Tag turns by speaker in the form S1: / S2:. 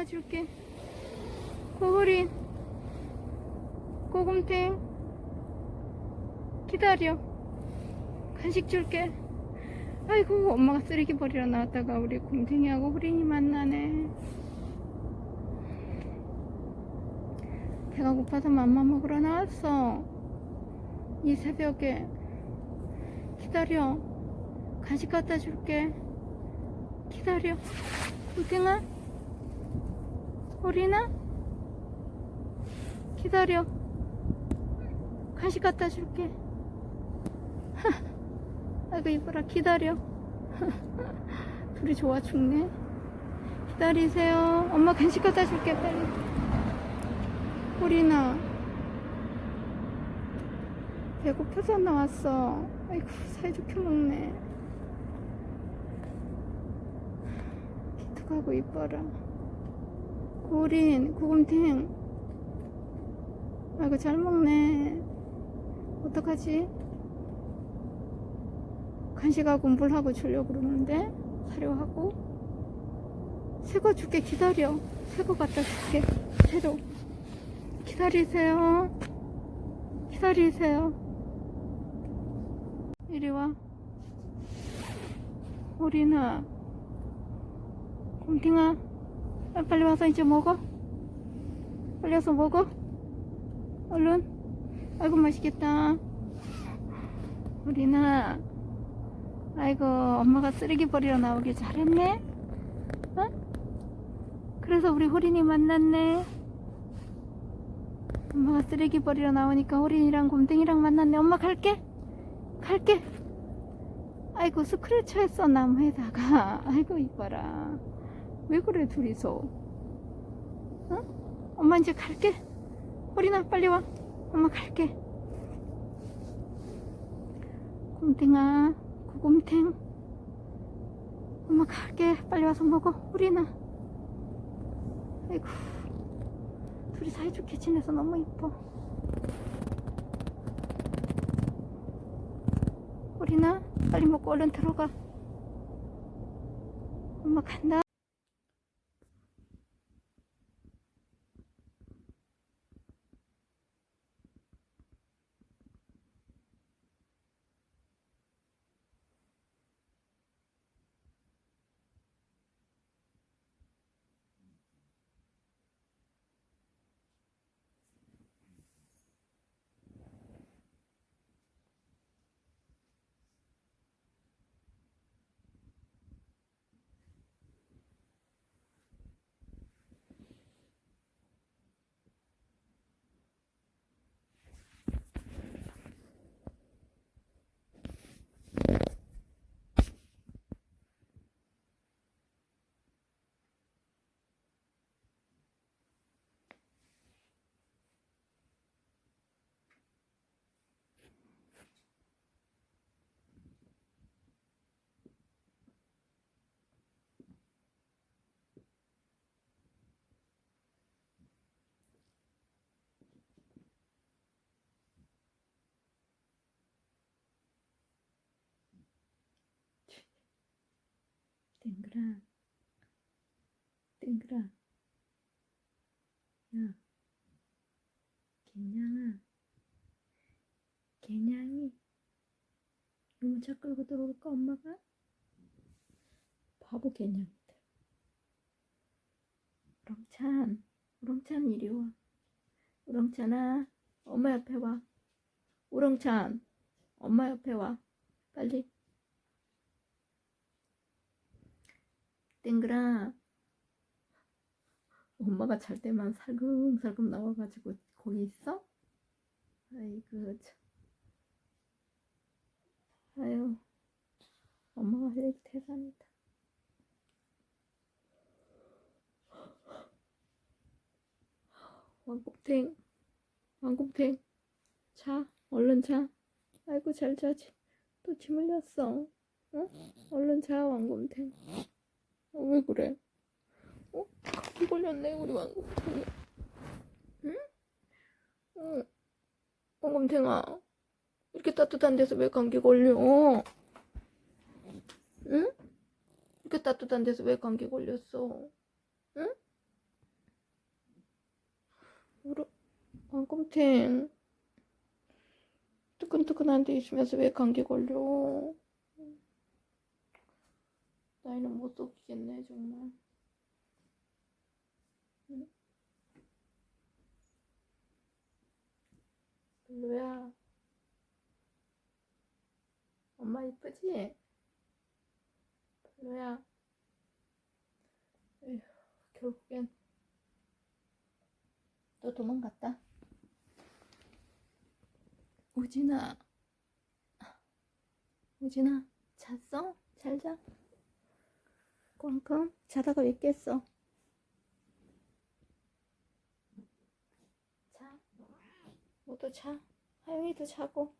S1: 안아줄게. 고우린, 고금탱, 기다려. 간식 줄게. 아이고, 엄마가 쓰레기 버리러 나왔다가 우리 곰탱이하고 후린이 만나네. 배가 고파서 맘마 먹으러 나왔어. 이 새벽에. 기다려. 간식 갖다 줄게. 기다려. 우등아? 우리나? 기다려. 간식 갖다 줄게. 아이고 이뻐라 기다려. 둘이 좋아 죽네. 기다리세요. 엄마 간식 갖다 줄게 빨리. 우리나. 배고파서 나왔어. 아이고 사이좋게 먹네. 기특하고 이뻐라. 고린, 고금탱. 아이고, 잘 먹네. 어떡하지? 간식하고 물하고 주려고 그러는데, 사료하고. 새거 줄게, 기다려. 새거 갖다 줄게. 새로. 기다리세요. 기다리세요. 이리 와. 우리나. 곰탱아. 아, 빨리 와서 이제 먹어. 빨리 와서 먹어. 얼른. 아이고, 맛있겠다. 우리나. 아이고, 엄마가 쓰레기 버리러 나오길 잘했네. 어? 그래서 우리 호린이 만났네. 엄마가 쓰레기 버리러 나오니까 호린이랑 곰탱이랑 만났네. 엄마 갈게. 갈게. 아이고, 스크래쳐 했어, 나무에다가. 아이고, 이뻐라. 왜 그래 둘이서? 어? 엄마 이제 갈게. 호리나 빨리 와. 엄마 갈게. 곰탱아 고곰탱. 엄마 갈게. 빨리 와서 먹어. 호리나. 아이고 둘이 사이좋게 지내서 너무 이뻐. 호리나 빨리 먹고 얼른 들어가. 엄마 간다 땡그라. 땡그라 야. 개냥아. 개냥이. 유모차 끌고 들어올까 엄마가? 바보 개냥이들. 우렁찬 우렁찬 이리 와. 우렁찬아 엄마 옆에 와. 우렁찬 엄마 옆에 와. 빨리 땡그라. 엄마가 잘 때만 살금살금 나와가지고 거기 있어? 아이고 참. 아유 엄마가 할 얘기 대단이다. 왕곱탱 왕곱탱. 자 얼른 자. 아이고 잘 자지. 또침 흘렸어. 어? 얼른 자 왕곰탱 어, 왜 그래? 어? 감기 걸렸네 우리 왕곰탱이 응? 어 왕곰탱아 이렇게 따뜻한 데서 왜 감기 걸려? 응? 이렇게 따뜻한 데서 왜 감기 걸렸어? 응? 울어. 왕꿈탱. 뜨끈뜨끈한 데 있으면서 왜 감기 걸려? 나이는 못 속이겠네, 정말. 응? 별로야. 엄마 이쁘지? 별로야. 에휴, 결국엔 또 도망갔다. 우진아. 우진아, 잤어? 잘 자. 꽝꽝 자다가 왜 깼어? 자, 모두 자. 하영이도 자고.